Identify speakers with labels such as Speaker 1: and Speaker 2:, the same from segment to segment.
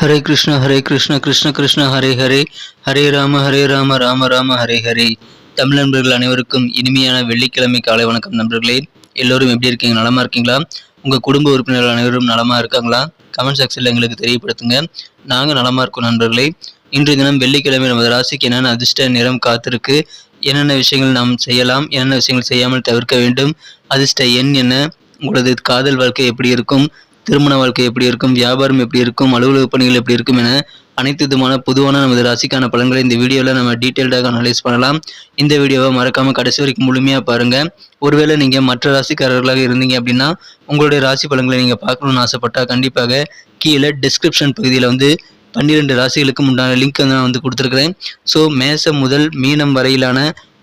Speaker 1: ஹரே கிருஷ்ண ஹரே கிருஷ்ண கிருஷ்ண கிருஷ்ண ஹரே ஹரே ஹரே ராம ஹரே ராம ராம ராம ஹரே ஹரே தமிழ் நண்பர்கள் அனைவருக்கும் இனிமையான வெள்ளிக்கிழமை காலை வணக்கம் நண்பர்களே. எல்லோரும் எப்படி இருக்கீங்க? நலமா இருக்கீங்களா? உங்க குடும்ப உறுப்பினர்கள் அனைவரும் நலமா இருக்காங்களா? கமெண்ட் செக்ஷன்ல எங்களுக்கு தெரியப்படுத்துங்க. நாங்கள் நலமா இருக்கோம் நண்பர்களே. இன்றைய தினம் வெள்ளிக்கிழமை நமது ராசிக்கு என்னென்ன அதிர்ஷ்ட நிறம் காத்திருக்கு? என்னென்ன விஷயங்கள் நாம் செய்யலாம்? என்னென்ன விஷயங்கள் செய்யாமல் தவிர்க்க வேண்டும்? அதிர்ஷ்ட எண் என்ன? உங்களது காதல் வாழ்க்கை எப்படி இருக்கும்? திருமண வாழ்க்கை எப்படி இருக்கும் வியாபாரம் எப்படி இருக்கும் அலுவலக பணிகள் எப்படி இருக்கும் என அனைத்து விதமான பொதுவான நமது ராசிக்கான பலன்களை இந்த வீடியோவில் நம்ம டீட்டெயில்டாக அனலைஸ் பண்ணலாம். இந்த வீடியோவை மறக்காமல் கடைசி வரைக்கும் முழுமையாக பாருங்கள் ஒருவேளை நீங்கள் மற்ற ராசிக்காரர்களாக இருந்தீங்க அப்படின்னா உங்களுடைய ராசி பலன்களை நீங்கள் பார்க்கணும்னு ஆசைப்பட்டால் கண்டிப்பாக கீழே டிஸ்கிரிப்ஷன் பகுதியில் வந்து பன்னிரெண்டு ராசிகளுக்கும் உண்டான லிங்க் வந்து நான் வந்து கொடுத்துருக்குறேன். ஸோ மேசம் முதல் மீனம் வரையிலான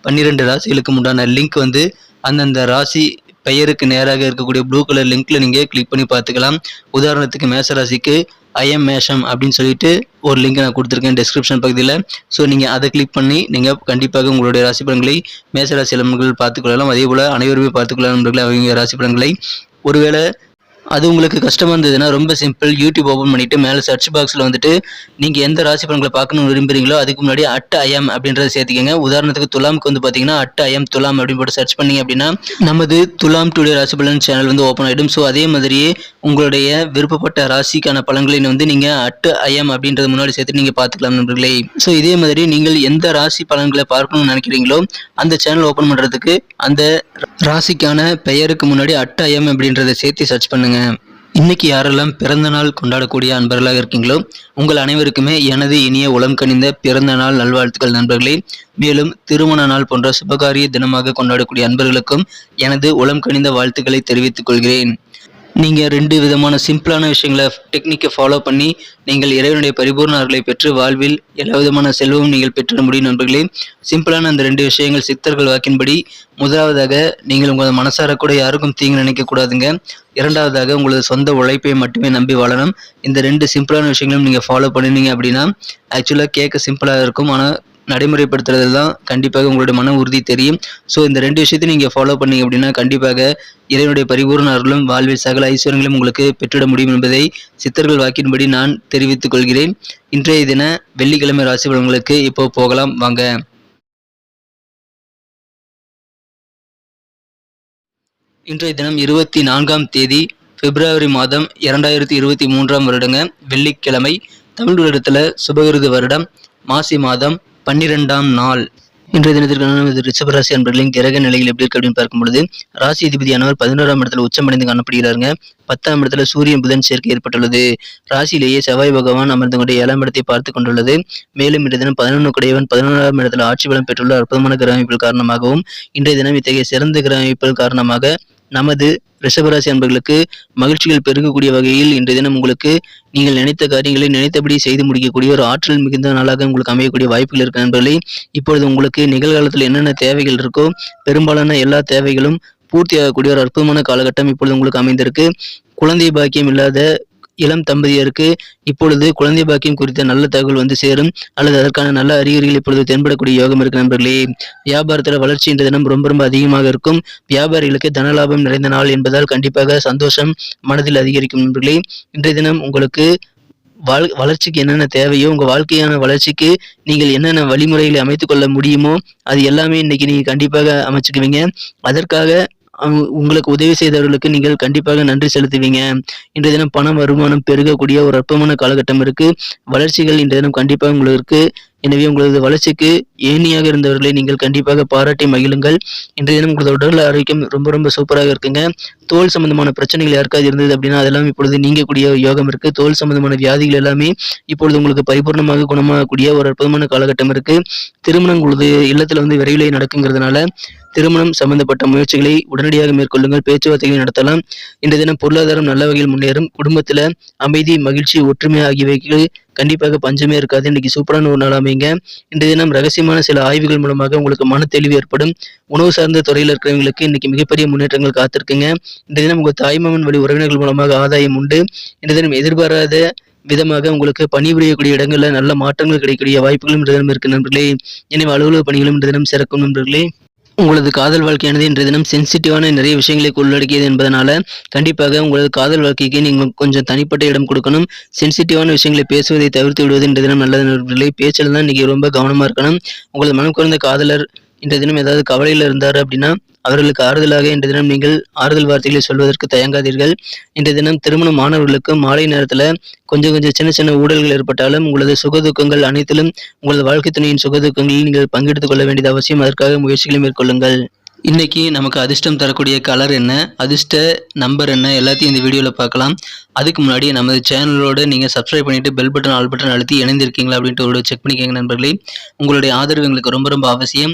Speaker 1: பன்னிரெண்டு ராசிகளுக்கும் உண்டான லிங்க் வந்து அந்தந்த ராசி பெயருக்கு நேராக இருக்கக்கூடிய ப்ளூ கலர் லிங்க்ல நீங்க கிளிக் பண்ணி பார்த்துக்கலாம். உதாரணத்துக்கு மேச ராசிக்கு ஐஎம் மேஷம் அப்படின்னு சொல்லிட்டு ஒரு லிங்க் நான் கொடுத்துருக்கேன் டிஸ்கிரிப்ஷன் பகுதியில். ஸோ நீங்கள் அதை கிளிக் பண்ணி நீங்கள் கண்டிப்பாக உங்களுடைய ராசி பலன்களை மேச ராசி நண்பர்கள் பார்த்துக்கொள்ளலாம் அதே போல் அனைவருமே பார்த்துக்கொள்ளலாம் நண்பர்களை அவங்க ராசி பலன்களை. ஒருவேளை அது உங்களுக்கு கஷ்டமாக இருந்ததுன்னா ரொம்ப சிம்பிள் யூடியூப் ஓப்பன் பண்ணிவிட்டு மேலே சர்ச் பாக்ஸில் வந்துட்டு நீங்கள் எந்த ராசி பலன்களை பார்க்கணும்னு விரும்புறீங்களோ அதுக்கு முன்னாடி அட் ஐஎம் அப்படின்றத சேர்த்துக்கங்க. உதாரணத்துக்கு துலாமுக்கு வந்து பார்த்தீங்கன்னா அட் ஐஎம் துலாம் அப்படின்னு போட்டு சர்ச் பண்ணீங்க அப்படின்னா நமது துலாம் டுடே ராசி பலன் சேனல் வந்து ஓப்பன் ஆகிடும் ஸோ அதே மாதிரியே உங்களுடைய விருப்பப்பட்ட ராசிக்கான பலன்களை வந்து நீங்கள் அட் ஐஎம் அப்படின்றது முன்னாடி சேர்த்து நீங்கள் பார்த்துக்கலாம் நண்பர்களே. ஸோ இதே மாதிரி நீங்கள் எந்த ராசி பலன்களை பார்க்கணும்னு நினைக்கிறீங்களோ அந்த சேனல் ஓப்பன் பண்ணுறதுக்கு அந்த ராசிக்கான பெயருக்கு முன்னாடி அட் ஐஎம் அப்படின்றத சேர்த்து சர்ச் இன்னைக்கு யாரெல்லாம் பிறந்த நாள் கொண்டாடக்கூடிய அன்பர்களாக இருக்கீங்களோ உங்கள் அனைவருக்குமே எனது இனிய உளம் கனிந்த பிறந்த நாள் நல்வாழ்த்துக்கள் நண்பர்களே. மேலும் திருமண நாள் போன்ற சுபகாரிய தினமாக கொண்டாடக்கூடிய அன்பர்களுக்கும் எனது உளம் கனிந்த வாழ்த்துக்களை தெரிவித்துக் கொள்கிறேன். நீங்கள் ரெண்டு விதமான சிம்பிளான விஷயங்களை டெக்னிக்கை ஃபாலோ பண்ணி நீங்கள் இறைவனுடைய பரிபூர்ண அருளை பெற்று வாழ்வில் எல்லா விதமான செல்வமும் நீங்கள் பெற்றிட முடியும் நண்பர்களே. சிம்பிளான அந்த ரெண்டு விஷயங்கள் சித்தர்கள் வாக்கின்படி முதலாவதாக நீங்கள் உங்களது மனசார கூட யாருக்கும் தீங்கு நினைக்கக்கூடாதுங்க இரண்டாவதாக உங்களது சொந்த உழைப்பை மட்டுமே நம்பி வாழணும். இந்த ரெண்டு சிம்பிளான விஷயங்களும் நீங்கள் ஃபாலோ பண்ணினீங்க அப்படின்னா ஆக்சுவலாக கேட்க சிம்பிளாக இருக்கும். ஆனால் நடைமுறைப்படுத்துறதுல தான் கண்டிப்பாக உங்களுடைய மன உறுதி தெரியும். ஸோ இந்த ரெண்டு விஷயத்தையும் நீங்கள் ஃபாலோ பண்ணீங்க அப்படின்னா கண்டிப்பாக இறைவனுடைய பரிபூர்ண அருளும் வாழ்வில் சகல ஐஸ்வரங்களும் உங்களுக்கு பெற்றிட முடியும் என்பதை சித்தர்கள் வாக்கின்படி நான் தெரிவித்துக் கொள்கிறேன். இன்றைய தின வெள்ளிக்கிழமை ராசி பலன்களுக்கு இப்போ போகலாம். வாங்க. இன்றைய தினம் இருபத்தி நான்காம் தேதி பிப்ரவரி மாதம் இரண்டாயிரத்தி இருபத்தி மூன்றாம் வருடங்க வெள்ளிக்கிழமை தமிழ் வருடத்தில் சுபகிருது வருடம் மாசி மாதம் பன்னிரெண்டாம் நாள். இன்றைய தினத்திற்கான நமது ரிஷபராசி அன்பர்களின் கிரக நிலையில் எப்படி இருக்கு அப்படின்னு பார்க்கும்பொழுது ராசி அதிபதியானவர் பதினோராம் இடத்துல உச்சமடைந்து காணப்படுகிறாருங்க. பத்தாம் இடத்துல சூரியன் புதன் சேர்க்கை ஏற்பட்டுள்ளது. ராசியிலேயே செவ்வாய் பகவான் அமர்ந்து கொண்டு ஏழாம் இடத்தை பார்த்து கொண்டுள்ளது. மேலும் இன்றைய தினம் பதினொன்று குடையவன் பதினோராம் இடத்துல ஆட்சி பலம் பெற்றுள்ள அற்புதமான கிரக அமைப்புகள் காரணமாகவும் இன்றைய தினம் இத்தகைய சிறந்த கிரக அமைப்புகள் காரணமாக நமது ரிஷபராசி அன்பர்களுக்கு மகிழ்ச்சிகள் பெருகக்கூடிய வகையில் இன்றைய தினம் உங்களுக்கு நீங்கள் நினைத்த காரியங்களை நினைத்தபடி செய்து முடிக்கக்கூடிய ஒரு ஆற்றல் மிகுந்த நாளாக உங்களுக்கு அமையக்கூடிய வாய்ப்புகள் இருக்க நண்பர்களே. இப்பொழுது உங்களுக்கு நிகழ்காலத்தில் என்னென்ன தேவைகள் இருக்கோ பெரும்பாலான எல்லா தேவைகளும் பூர்த்தியாகக்கூடிய ஒரு அற்புதமான காலகட்டம் இப்பொழுது உங்களுக்கு அமைந்திருக்கு. குழந்தை பாக்கியம் இல்லாத இளம் தம்பதியருக்கு இப்பொழுது குழந்தை பாக்கியம் குறித்த நல்ல தகவல் வந்து சேரும். அல்லது அதற்கான நல்ல அறிகுறிகள் இப்பொழுது தென்படக்கூடிய யோகம் இருக்கு நண்பர்களே. வியாபாரத்தில் வளர்ச்சி இந்த தினம் ரொம்ப ரொம்ப அதிகமாக இருக்கும். வியாபாரிகளுக்கு தனலாபம் நிறைந்த நாள் என்பதால் கண்டிப்பாக சந்தோஷம் மனதில் அதிகரிக்கும் நண்பர்களே. இன்றைய தினம் உங்களுக்கு வாழ் வளர்ச்சிக்கு என்னென்ன தேவையோ உங்கள் வாழ்க்கையான வளர்ச்சிக்கு நீங்கள் என்னென்ன வழிமுறைகளை அமைத்துக்கொள்ள முடியுமோ அது எல்லாமே இன்னைக்கு நீங்கள் கண்டிப்பாக அமைச்சுக்குவீங்க. அதற்காக உங்களுக்கு உதவி செய்தவர்களுக்கு நீங்கள் கண்டிப்பாக நன்றி செலுத்துவீங்க. இன்றைய தினம் பணம் வருமானம் பெருகக்கூடிய ஒரு அற்பமான காலகட்டம் இருக்கு. வளர்ச்சிகள் இன்றைய தினம் கண்டிப்பாக உங்களுக்கு எனவே உங்களது வளர்ச்சிக்கு ஏணியாக இருந்தவர்களை நீங்கள் கண்டிப்பாக பாராட்டி மகிழுங்கள். இன்றைய தினம் உங்களது உடல் ஆரோக்கியம் ரொம்ப ரொம்ப சூப்பராக இருக்குங்க. தோல் சம்பந்தமான பிரச்சனைகள் யாருக்காவது இருந்தது அப்படின்னா அதெல்லாம் இப்பொழுது நீங்கக்கூடிய யோகம் இருக்கு. தோல் சம்பந்தமான வியாதிகள் எல்லாமே இப்பொழுது உங்களுக்கு பரிபூர்ணமாக குணமாகக்கூடிய ஒரு அற்புதமான காலகட்டம் இருக்கு. திருமணம் உங்களது இல்லத்தில் வந்து விரைவிலே நடக்குங்கிறதுனால திருமணம் சம்பந்தப்பட்ட முயற்சிகளை உடனடியாக மேற்கொள்ளுங்கள். பேச்சுவார்த்தைகளை நடத்தலாம். இன்றைய தினம் பொருளாதாரம் நல்ல வகையில் முன்னேறும். குடும்பத்தில் அமைதி மகிழ்ச்சி ஒற்றுமை ஆகியவைக்கு கண்டிப்பாக பஞ்சமே இருக்காது. இன்னைக்கு சூப்பரான ஒரு நாள் அமைங்க இன்றைய தினம் ரகசியமான சில ஆய்வுகள் மூலமாக உங்களுக்கு மன தெளிவு ஏற்படும். உணவு சார்ந்த துறையில் இருக்கிறவங்களுக்கு இன்னைக்கு மிகப்பெரிய முன்னேற்றங்கள் காத்திருக்குங்க. இன்றைய தினம் உங்கள் தாய்மாமன் வழி உறவினர்கள் மூலமாக ஆதாயம் உண்டு. இன்றைய தினம் எதிர்பாராத விதமாக உங்களுக்கு பணிபுரியக்கூடிய இடங்களில் நல்ல மாற்றங்கள் கிடைக்கக்கூடிய வாய்ப்புகளும் இன்றைய தினம் இருக்கு நண்பர்களே. எனவே அலுவலக பணிகளும் இன்றைய தினம் சிறக்கும் நண்பர்களே. உங்களது காதல் வாழ்க்கையானது இன்றைய தினம் சென்சிட்டிவான நிறைய விஷயங்களை உள்ளடக்கியது என்பதனால கண்டிப்பாக உங்களது காதல் வாழ்க்கைக்கு நீங்கள் கொஞ்சம் தனிப்பட்ட இடம் கொடுக்கணும். சென்சிட்டிவான விஷயங்களை பேசுவதை தவிர்த்து விடுவது இன்றைய தினம் நல்லது நண்பர்களே பேச்சில் தான் இன்னைக்கு ரொம்ப கவனமாக இருக்கணும். உங்களது மனம் குறைந்த காதலர் இன்றைய தினம் ஏதாவது கவலையில் இருந்தார் அப்படின்னா அவர்களுக்கு ஆறுதலாக இன்றைய தினம் நீங்கள் ஆறுதல் வார்த்தைகளை சொல்வதற்கு தயங்காதீர்கள். இன்றைய தினம் திருமணம் மாணவர்களுக்கு மாலை நேரத்தில் கொஞ்சம் கொஞ்சம் சின்ன சின்ன ஊழல்கள் ஏற்பட்டாலும் உங்களது சுகதுக்கங்கள் அனைத்திலும் உங்களது வாழ்க்கை துணையின் சுகதுக்கங்களில் நீங்கள் பங்கெடுத்துக் கொள்ள வேண்டியது அவசியம். அதற்காக முயற்சிகளை மேற்கொள்ளுங்கள். இன்னைக்கு நமக்கு அதிர்ஷ்டம் தரக்கூடிய கலர் என்ன அதிர்ஷ்ட நம்பர் என்ன எல்லாத்தையும் இந்த வீடியோவில் பார்க்கலாம். அதுக்கு முன்னாடி நமது சேனலோடு நீங்கள் சப்ஸ்கிரைப் பண்ணிவிட்டு பெல் பட்டன் ஆல் பட்டன் அழுத்தி இணைந்திருக்கீங்களா அப்படின்ட்டு ஒரு செக் பண்ணிக்கோங்க நண்பர்களே. உங்களுடைய ஆதரவு எங்களுக்கு ரொம்ப ரொம்ப அவசியம்.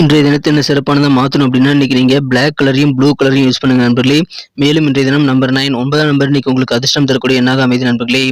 Speaker 1: இன்றைய தினத்தை என்ன சிறப்பானதாக மாற்றணும் அப்படின்னா இன்றைக்கி நீங்கள் பிளாக் கலரையும் ப்ளூ கலரையும் யூஸ் பண்ணுங்க நண்பர்களே. மேலும் இன்றைய தினம் நம்பர் நைன் ஒன்பதாம் நம்பர் இன்றைக்கி உங்களுக்கு அதிர்ஷ்டம் தரக்கூடிய என்னாக அமைதி நண்பர்களே.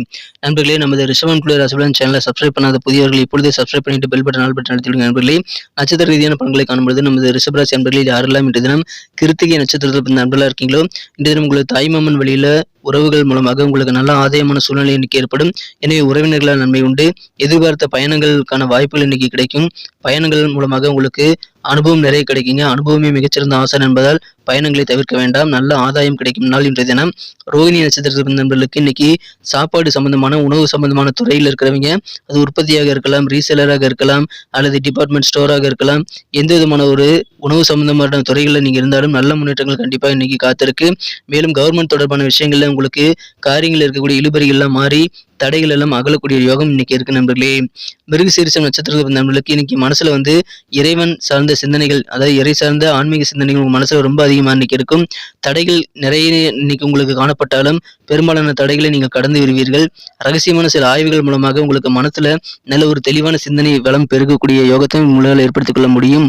Speaker 1: நண்பர்களே நமது ரிஷவன் குளிர் ரசபலன் சேனலை சப்ஸ்கிரைப் பண்ணாத புதியவர்கள் இப்பொழுதே சப்ஸ்கிரைப் பண்ணிட்டு பெல் பட்டன் ஆல் பட்டன் அழுத்திவிடுங்க நண்பர்களே. நட்சத்திர ரீதியான பலன்களை காணும்பொழுது நமது ரிஷபராசி நண்பர்களில் யாரெல்லாம் இன்றைய தினம் கிருத்திகை நட்சத்திரத்தில் நண்பர்களாக இருக்கீங்களோ இன்றைய தினம் உங்களுக்கு தாய்மாமன் வழியில உறவுகள் மூலமாக உங்களுக்கு நல்ல ஆதாயமான சூழ்நிலை இன்னைக்கு ஏற்படும். எனவே உறவினர்களால் நன்மை உண்டு. எதிர்பார்த்த பயணங்களுக்கான வாய்ப்புகள் இன்னைக்கு கிடைக்கும். பயணங்கள் மூலமாக உங்களுக்கு அனுபவம் நிறைய கிடைக்குங்க. அனுபவமே மிகச்சிறந்த ஆசன் என்பதால் பயணங்களை தவிர்க்க வேண்டாம். நல்ல ஆதாயம் கிடைக்கும் நாள் இன்றைய தினம். ரோகிணி நட்சத்திரத்தில் நண்பர்களுக்கு இன்னைக்கு சாப்பாடு சம்பந்தமான உணவு சம்பந்தமான துறையில் இருக்கிறவங்க அது உற்பத்தியாக இருக்கலாம் ரீசேலராக இருக்கலாம் அல்லது டிபார்ட்மெண்ட் ஸ்டோராக இருக்கலாம். எந்த விதமான ஒரு உணவு சம்பந்தமான துறைகளில் நீங்கள் இருந்தாலும் நல்ல முன்னேற்றங்கள் கண்டிப்பாக இன்னைக்கு காத்திருக்கு. மேலும் கவர்மெண்ட் தொடர்பான விஷயங்கள்ல உங்களுக்கு காரியங்களில் இருக்கக்கூடிய இழுபறிகள்லாம் மாறி தடைகள் எல்லாம் அகலக்கூடிய யோகம் இன்னைக்கு இருக்கு நண்பர்களே. மிருக சீரிசம் நட்சத்திரத்தில் நண்பர்களுக்கு இன்னைக்கு மனசுல வந்து இறைவன் சார்ந்த சிந்தனைகள் அதாவது இறை சார்ந்த ஆன்மீக சிந்தனைகள் உங்க மனசுல ரொம்ப அதிகமாக இன்னைக்கு இருக்கும். தடைகள் நிறைய இன்னைக்கு உங்களுக்கு காணப்பட்டாலும் பெரும்பாலான தடைகளை நீங்கள் கடந்து வருவீர்கள். ரகசியமான சில ஆய்வுகள் மூலமாக உங்களுக்கு மனசுல நல்ல ஒரு தெளிவான சிந்தனை வளம் பெருகக்கூடிய யோகத்தை உங்களால் ஏற்படுத்திக் கொள்ள முடியும்.